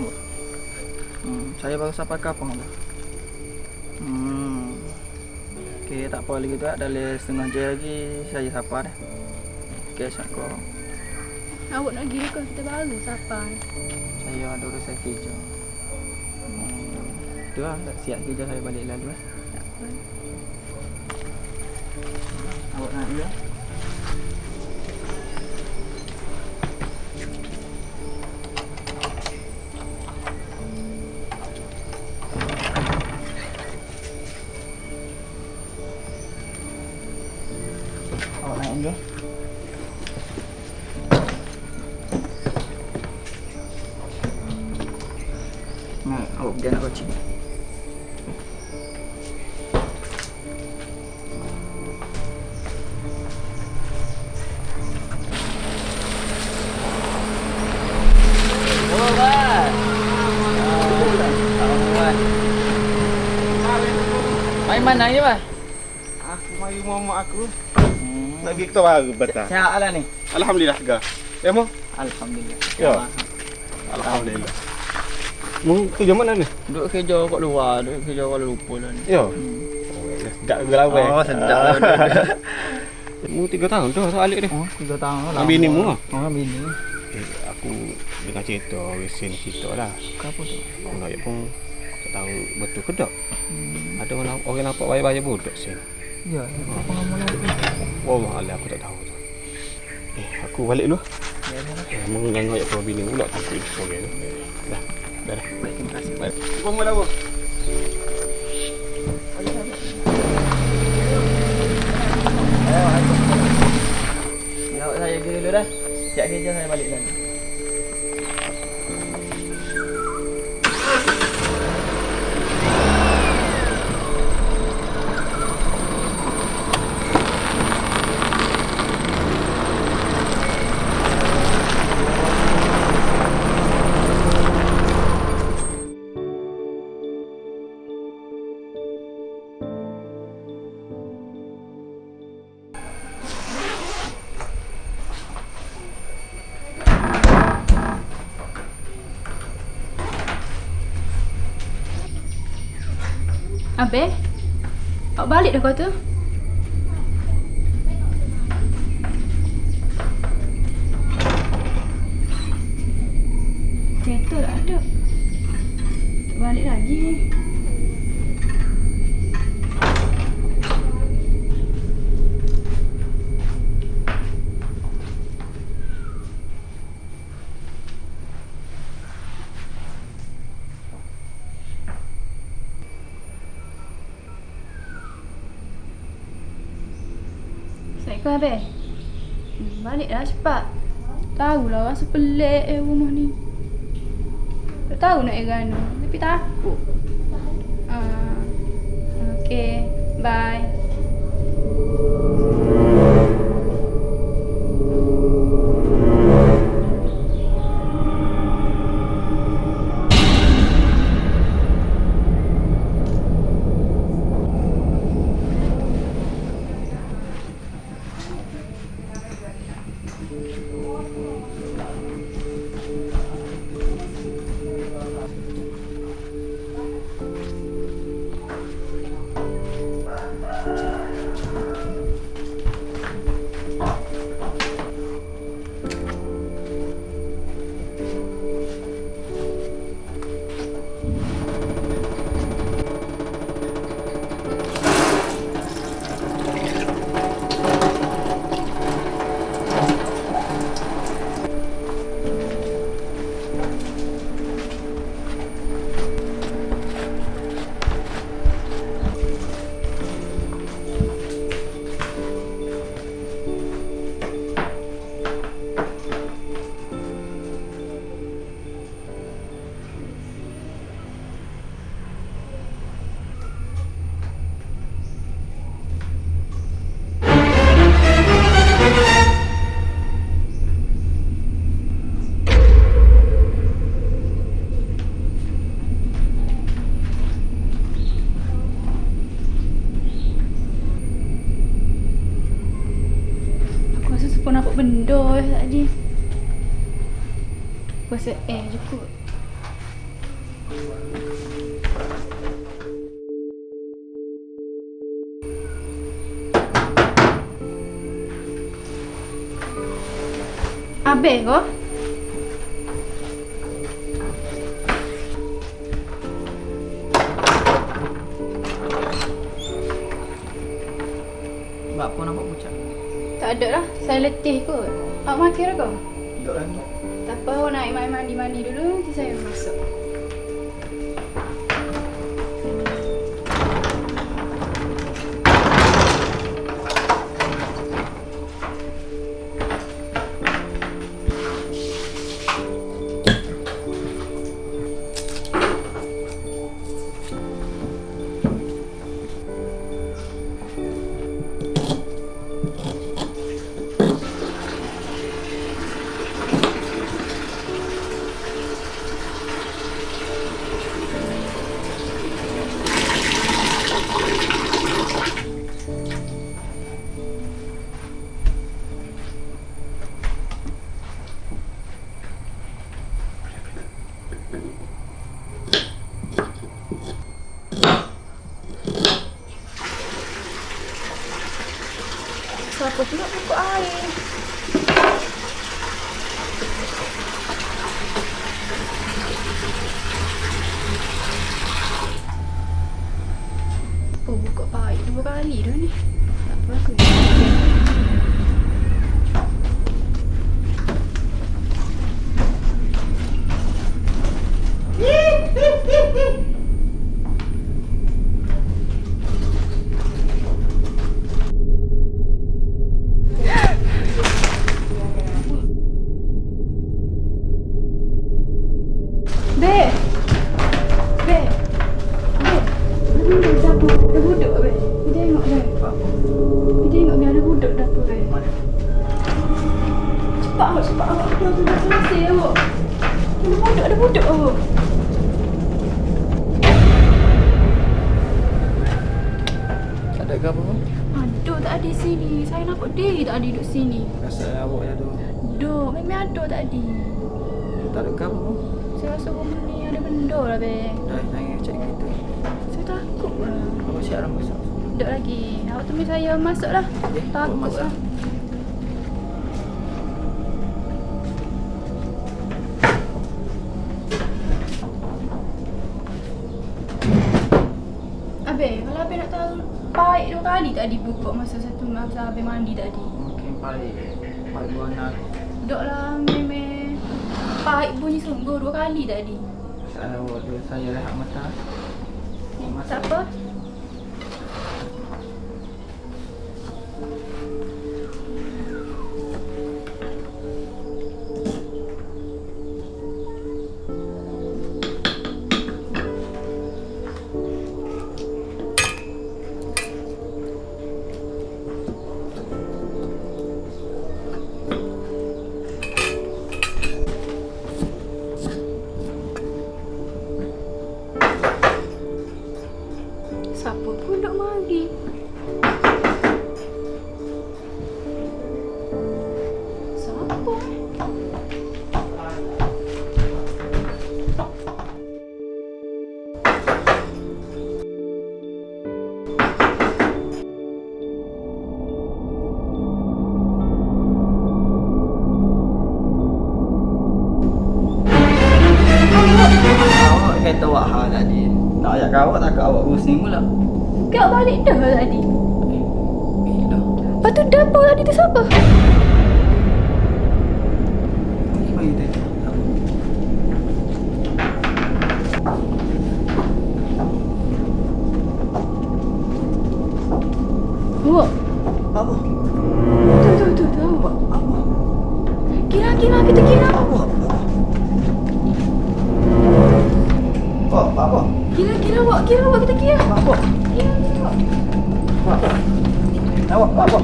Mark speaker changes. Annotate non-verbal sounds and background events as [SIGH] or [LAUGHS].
Speaker 1: Bu. Hmm, saya baru sampai kapang bu. Hmm. Okey, tak apa lagi tu. Dalam setengah jam lagi saya sapa dah. Okey, Assalamualaikum.
Speaker 2: Awak nak pergi ke kita baru siapa?
Speaker 1: Saya ada urusan kerja. Hmm. Tu lah, tak siap kerja saya balik lalu eh. Awak nak dulu eh? Awak naik dulu. Nah, awak pergi anak kecil. Main mana je, Pak?
Speaker 3: Pergi ke baru betul.
Speaker 1: Sehat lah ni?
Speaker 3: Alhamdulillah segar. Ya mo?
Speaker 1: Alhamdulillah.
Speaker 3: Ya. Alhamdulillah. Mu kerja mana ni?
Speaker 1: Duduk kerja kat luar, duduk kerja kat lupa lah ni.
Speaker 3: Ya.
Speaker 1: Hmm.
Speaker 3: Sedap ke lawa.
Speaker 1: Oh, sedap lah. [LAUGHS]
Speaker 3: Mu 3 tahun tu asal alik ni.
Speaker 1: Oh, tiga tahun lah.
Speaker 3: Dengan bini mu ah?
Speaker 1: Oh, bini.
Speaker 3: Eh, aku dengar cerita, resin cerita lah.
Speaker 1: Kenapa tu?
Speaker 3: Aku nak pun tak tahu betul ke tak.
Speaker 1: Hmm.
Speaker 3: Ada orang orang nampak bayar-bayar budak sini.
Speaker 1: Ya, nak ni?
Speaker 3: Wallah aku tak tahu tu. Eh, aku balik dulu.
Speaker 1: Ya, ya, ya.
Speaker 3: Mu jangan ayat kau bini pula takut dia sorry tu. Dah. Dah dah.
Speaker 1: Baik, terima kasih.
Speaker 3: Baik. Apa?
Speaker 1: Ya, saya pergi dulu dah. Siap kerja saya balik dah.
Speaker 2: Abe? Awak balik dah kau tu? Kereta tak ada. Balik lagi. Abe. Hmm, balik dah cepat. Tahulah rasa pelik eh rumah ni. Tak tahu nak erana tapi takut. Ah. Okay, bye. Air je kot. Habis ke?
Speaker 1: Sebab apa nampak pucat?
Speaker 2: Tak ada lah. Saya letih kot. Awak makan ke?
Speaker 1: Duduk lagi.
Speaker 2: Apa, awak nak mandi-mandi dulu. Nanti saya masuk. Oh, buka paip dua kali dah ni. Tak apa Cepat awak. Aku tu dah selesai awak. Ada buduk, ada buduk awak.
Speaker 1: Tak ada ke apa pun?
Speaker 2: Aduh, tak ada sini. Saya nampak dia tak ada duduk sini.
Speaker 1: Rasa awak yang tu.
Speaker 2: Duk, memang ada tak ada.
Speaker 1: Tak ada ke apa pun?
Speaker 2: Saya rasa rumah ni ada benda lah be.
Speaker 1: Dah, jangan cek kereta.
Speaker 2: Saya takut lah.
Speaker 1: Awak siap dah masuk.
Speaker 2: Duduk lagi. Awak temui saya masuk lah. Takut lah. Abe, kalau Abe nak tahu Paik dua kali tadi buka masa satu masa Abe mandi tadi.
Speaker 1: Mungkin paling paling buana.
Speaker 2: Duduk lah meme. Paik bunyi sungguh dua kali tadi.
Speaker 1: Saya awak tu saya rehat mata. Awak
Speaker 2: Tak apa
Speaker 1: pusing pula.
Speaker 2: Kau balik dah tadi. Lepas tu dapur tadi tu siapa?
Speaker 1: Apa?
Speaker 2: Kira kira awak kira awak kita kira
Speaker 1: Apa?
Speaker 2: Kira kira awak
Speaker 1: Apa? Awak apa?